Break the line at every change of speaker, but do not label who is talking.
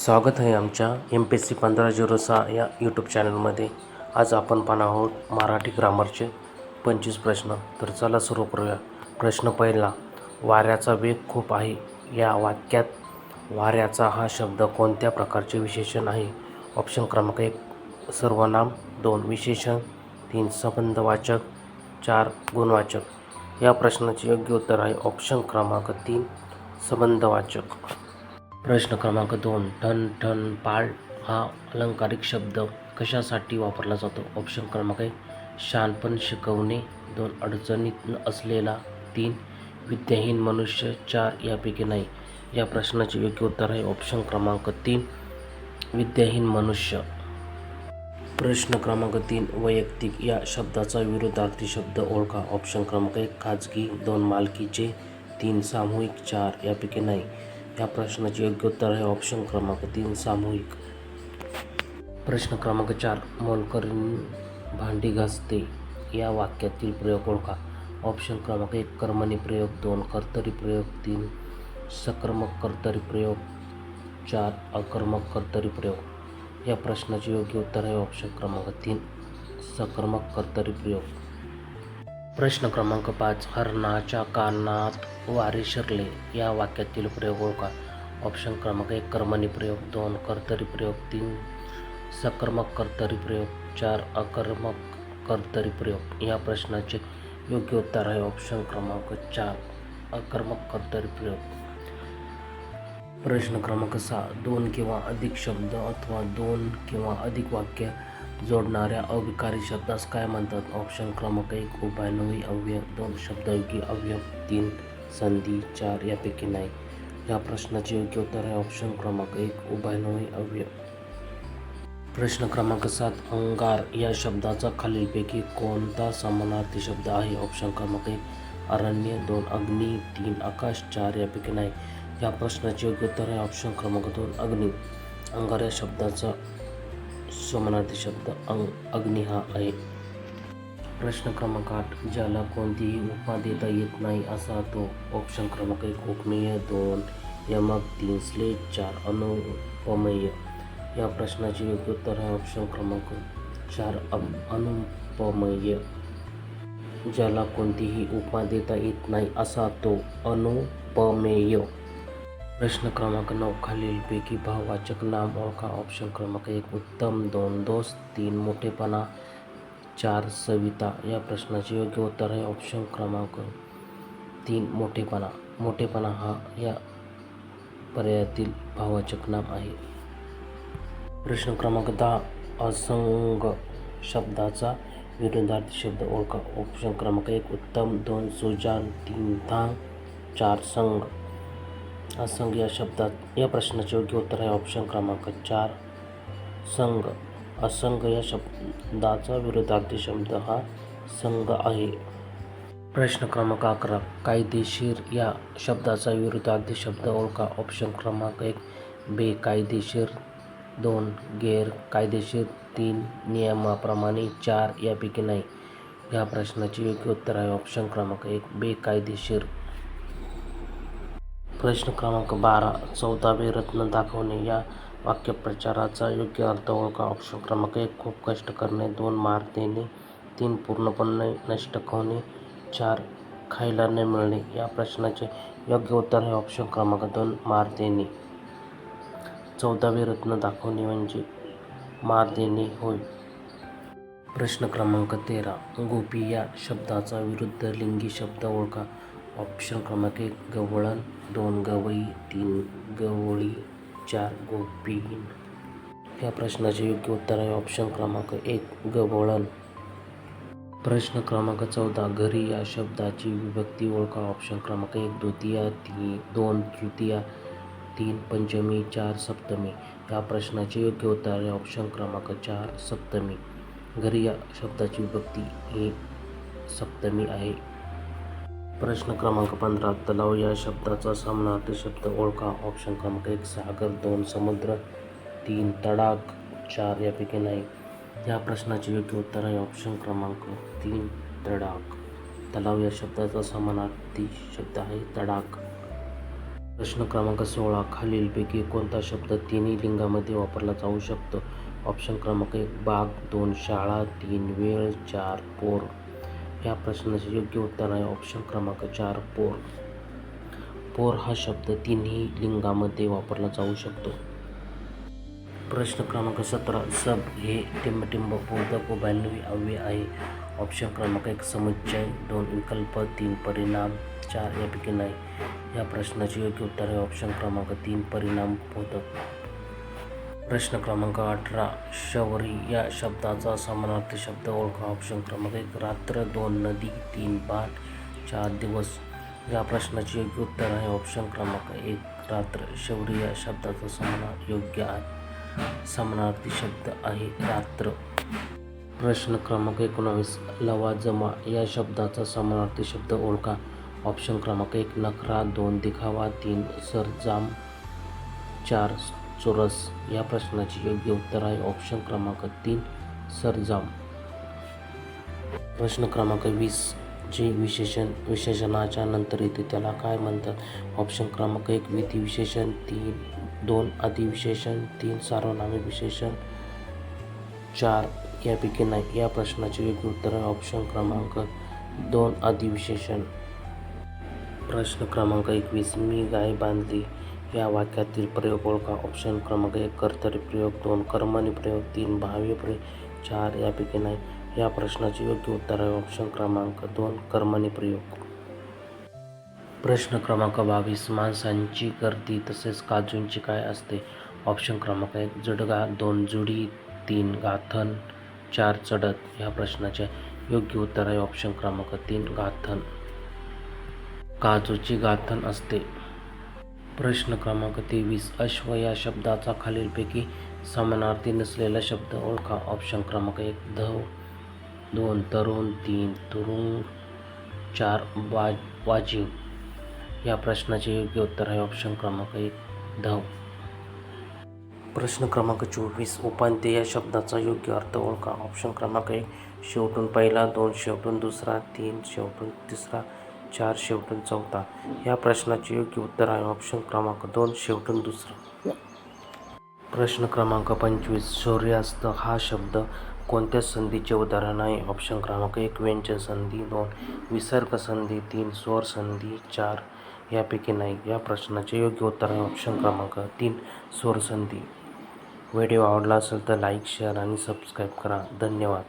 स्वागत आहे आमच्या एम पी एस सी पंधरा झिरो सहा या यूट्यूब चॅनलमध्ये आज आपण पाहणार आहोत मराठी ग्रामरचे पंचवीस प्रश्न. तर चला सुरू करूया. प्रश्न पहिला वाऱ्याचा वेग खूप आहे. या वाक्यात वाऱ्याचा हा शब्द कोणत्या प्रकारचे विशेषण आहे? ऑप्शन क्रमांक एक सर्वनाम. दोन विशेषण. तीन संबंधवाचक. चार गुणवाचक. या प्रश्नाचे योग्य उत्तर आहे ऑप्शन क्रमांक तीन संबंधवाचक. प्रश्न क्रमांक दोन ठण ठण पाळ हा अलंकारिक शब्द कशासाठी वापरला जातो? ऑप्शन क्रमांक एक शानपण शिकवणे. दोन अडचणीत असलेला. तीन विद्याहीन मनुष्य. चार यापैकी नाही. या प्रश्नाचे योग्य उत्तर आहे ऑप्शन क्रमांक तीन विद्याहीन मनुष्य. प्रश्न क्रमांक तीन वैयक्तिक. या शब्दाचा विरोधार्थी शब्द ओळखा. ऑप्शन क्रमांक एक खाजगी. दोन मालकीचे. तीन सामूहिक. चार यापैकी नाही. या प्रश्नाचे योग्य उत्तर आहे ऑप्शन क्रमांक तीन सामूहिक. प्रश्न क्रमांक चार मोलकरीण भांडी घासते. या वाक्यातील प्रयोग ओळखा. ऑप्शन क्रमांक एक कर्मणी प्रयोग. दोन कर्तरी प्रयोग. तीन सकर्मक कर्तरी प्रयोग. चार अकर्मक कर्तरी प्रयोग. या प्रश्नाचे योग्य उत्तर आहे ऑप्शन क्रमांक तीन सकर्मक कर्तरी प्रयोग. प्रश्न क्रमांक पाच हरणाच्या कानात वारे शिरले. या वाक्यातील प्रयोग ओळखा. ऑप्शन क्रमांक एक कर्मणी प्रयोग. दोन कर्तरी प्रयोग. तीन सकर्मक कर्तरी प्रयोग. चार अकर्मक कर्तरी प्रयोग. या प्रश्नाचे योग्य उत्तर आहे ऑप्शन क्रमांक चार अकर्मक कर्तरी प्रयोग. प्रश्न क्रमांक सहा दोन किंवा अधिक शब्द अथवा दोन किंवा अधिक वाक्य जोडणाऱ्या अविकारी शब्दास काय म्हणतात? ऑप्शन क्रमांक एक उभयनवी अव्यय दोन शब्दयोगी अव्यय तीन संधी चार यापैकी नाही. या प्रश्नाचे योग्य उत्तर आहे ऑप्शन क्रमांक एक उभयनवी अव्यय. प्रश्न क्रमांक सात अंगार या शब्दाचा खालीलपैकी कोणता समानार्थी शब्द आहे? ऑप्शन क्रमांक एक अरण्य दोन अग्नी तीन आकाश चार यापैकी नाही. या प्रश्नाचे योग्य उत्तर आहे ऑप्शन क्रमांक दोन अग्नी. अंगार या शब्दाचा समानार्थी शब्द अंग अग्नी हा आहे. प्रश्न क्रमांक आठ ज्याला कोणतीही उपमा देता येत नाही असा तो ऑप्शन क्रमांक एक उपमेय दोन यमक तीन स्लेट चार अनुपमेय. या प्रश्नाचे योग्य उत्तर आहे ऑप्शन क्रमांक चार अनुपमेय. ज्याला कोणतीही उपमा देता येत नाही असा तो अनुपमेय. प्रश्न क्रमांक नऊ खालीलपैकी भाववाचक नाम ओळखा. ऑप्शन क्रमांक एक उत्तम दोन दोस्त तीन मोठेपणा चार सविता. या प्रश्नाचे योग्य उत्तर आहे. ऑप्शन क्रमांक तीन मोठेपणा. मोठेपणा हा या पर्यायातील भाववाचक नाम आहे. प्रश्न क्रमांक दहा असंग शब्दाचा विरुद्धार्थी शब्द ओळखा. ऑप्शन क्रमांक एक उत्तम दोन सुजान तीन धांग चार संघ असंघ या शब्दात या प्रश्नाचे योग्य उत्तर आहे ऑप्शन क्रमांक चार. संघ. असंग या शब्दाचा विरोधार्थी शब्द हा संघ आहे. प्रश्न क्रमांक अकरा. कायदेशीर या शब्दाचा विरुद्धार्थी शब्द ओळखा. ऑप्शन क्रमांक एक. बेकायदेशीर दोन. गैर कायदेशीर. तीन. नियमाप्रमाणे. चार. यापैकी नाही. या प्रश्नाचे योग्य उत्तर आहे ऑप्शन क्रमांक एक. बेकायदेशीर प्रश्न क्रमांक बारा चौदावे रत्न दाखवणे. या वाक्यप्रचाराचा योग्य अर्थ ओळखा. ऑप्शन क्रमांक एक खूप कष्ट करणे. दोन मार देणे. तीन पूर्णपणे नष्ट होणे. चार खायला न मिळणे. या प्रश्नाचे योग्य उत्तर आहे ऑप्शन क्रमांक दोन मार देणे. चौदावे रत्न दाखवणे म्हणजे मार देणे होय. प्रश्न क्रमांक तेरा गोपी या शब्दाचा विरुद्ध लिंगी शब्द ओळखा. ऑप्शन क्रमांक एक गवळण. दोन गवई. तीन गवळी. चार गोपीन. या प्रश्नाचे योग्य उत्तर आहे ऑप्शन क्रमांक एक गवळण. प्रश्न क्रमांक चौदा घरी या शब्दाची विभक्ती ओळखा. ऑप्शन क्रमांक एक द्वितीया ती दोन तृतीया. तीन पंचमी चार सप्तमी. या प्रश्नाचे योग्य उत्तर आहे ऑप्शन क्रमांक चार सप्तमी. घरी या शब्दाची विभक्ती ही सप्तमी आहे. प्रश्न क्रमांक पंधरा तलाव या शब्दाचा समानार्थी शब्द ओळखा. ऑप्शन क्रमांक एक सागर दोन समुद्र तीन तडाख चार यापैकी नाही. या प्रश्नाचे योग्य उत्तर आहे. ऑप्शन क्रमांक तीन तडाख. तलाव या शब्दाचा समानार्थी शब्द आहे तडाख. प्रश्न क्रमांक सोळा खालीलपैकी कोणता शब्द तिन्ही लिंगामध्ये वापरला जाऊ शकतो? ऑप्शन क्रमांक एक बाग दोन शाळा तीन वेळ चार पोर. या प्रश्नाचे योग्य उत्तर आहे. ऑप्शन क्रमांक चार पोर. पोर हा शब्द तिन्ही लिंगामध्ये वापरला जाऊ शकतो. प्रश्न क्रमांक सतरा सब हे टिंबटिंब बोधक व ब्याण्णवी अव्यय आहे. ऑप्शन क्रमांक एक समुच्चय. दोन विकल्प. तीन परिणाम. चार यापैकी नाही. या प्रश्नाचे योग्य उत्तर आहे. ऑप्शन क्रमांक तीन परिणाम बोधक. प्रश्न क्रमांक अठरा शौरी या शब्दाचा समानार्थी शब्द ओळखा. ऑप्शन क्रमांक एक रात्र दोन नदी तीन बाण चार दिवस. या प्रश्नाचे योग्य उत्तर आहे. ऑप्शन क्रमांक एक रात्र शौरी या शब्दाचा समाना योग्य आहे. समानार्थी शब्द आहे रात्र. प्रश्न क्रमांक एकोणावीस लवाजमा या शब्दाचा समानार्थी शब्द ओळखा. ऑप्शन क्रमांक एक नखरा दोन दिखावा तीन सरजाम चार चोरस या प्रश्नाचे योग्य उत्तर आहे ऑप्शन क्रमांक तीन सरजाम. प्रश्न क्रमांक वीस जे विशेषण विशेषणाच्या नंतर येते त्याला काय म्हणतात? ऑप्शन क्रमांक एक विधी विशेषण तीन दोन अधिविशेषण तीन सार्वनामिक विशेषण चार यापैकी नाही. या प्रश्नाचे योग्य उत्तर आहे ऑप्शन क्रमांक दोन अधिविशेषण. प्रश्न क्रमांक एकवीस मी गाय बांधली. या वाक्यातील प्रयोग ओळखा. ऑप्शन क्रमांक एक कर्तरी प्रयोग. दोन कर्मणी प्रयोग. तीन भाव्य प्रयोग. चार यापैकी नाही. या प्रश्नाचे योग्य उत्तर आहे ऑप्शन क्रमांक दोन कर्मणी प्रयोग. प्रश्न क्रमांक बावीस माणसांची गर्दी तसेच काजूंची काय असते? ऑप्शन क्रमांक एक जडगा. दोन जुडी. तीन गाथन. चार चढत. या प्रश्नाचे योग्य उत्तर आहे ऑप्शन क्रमांक तीन गाथन. काजूची गाथन असते. प्रश्न क्रमांक तेवीस. अश्व या शब्दाचा खालीलपैकी समानार्थी नसलेला शब्द ओळखा. ऑप्शन क्रमांक एक धव दोन तरुण तीन तुरुंग चार वा वाजीव. या प्रश्नाचे योग्य उत्तर आहे ऑप्शन क्रमांक एक धव प्रश्न क्रमांक चोवीस. उपांत्य या शब्दाचा योग्य अर्थ ओळखा. ऑप्शन क्रमांक एक शेवटून पहिला दोन शेवटून दुसरा तीन शेवटून तिसरा चार शेवटून चौथा. या प्रश्नाचे योग्य उत्तर आहे ऑप्शन क्रमांक दोन शेवटून दुसरा. प्रश्न क्रमांक पंचवीस सूर्यास्त हा शब्द कोणत्या संधीचे उदाहरण आहे? ऑप्शन क्रमांक एक व्यंजन संधी दोन विसर्ग संधी तीन स्वर संधी चार. यापैकी नाही. या प्रश्नाचे योग्य उत्तर आहे ऑप्शन क्रमांक तीन स्वर संधी. व्हिडिओ आवडला असेल तर लाईक शेअर आणि सबस्क्राईब करा. धन्यवाद.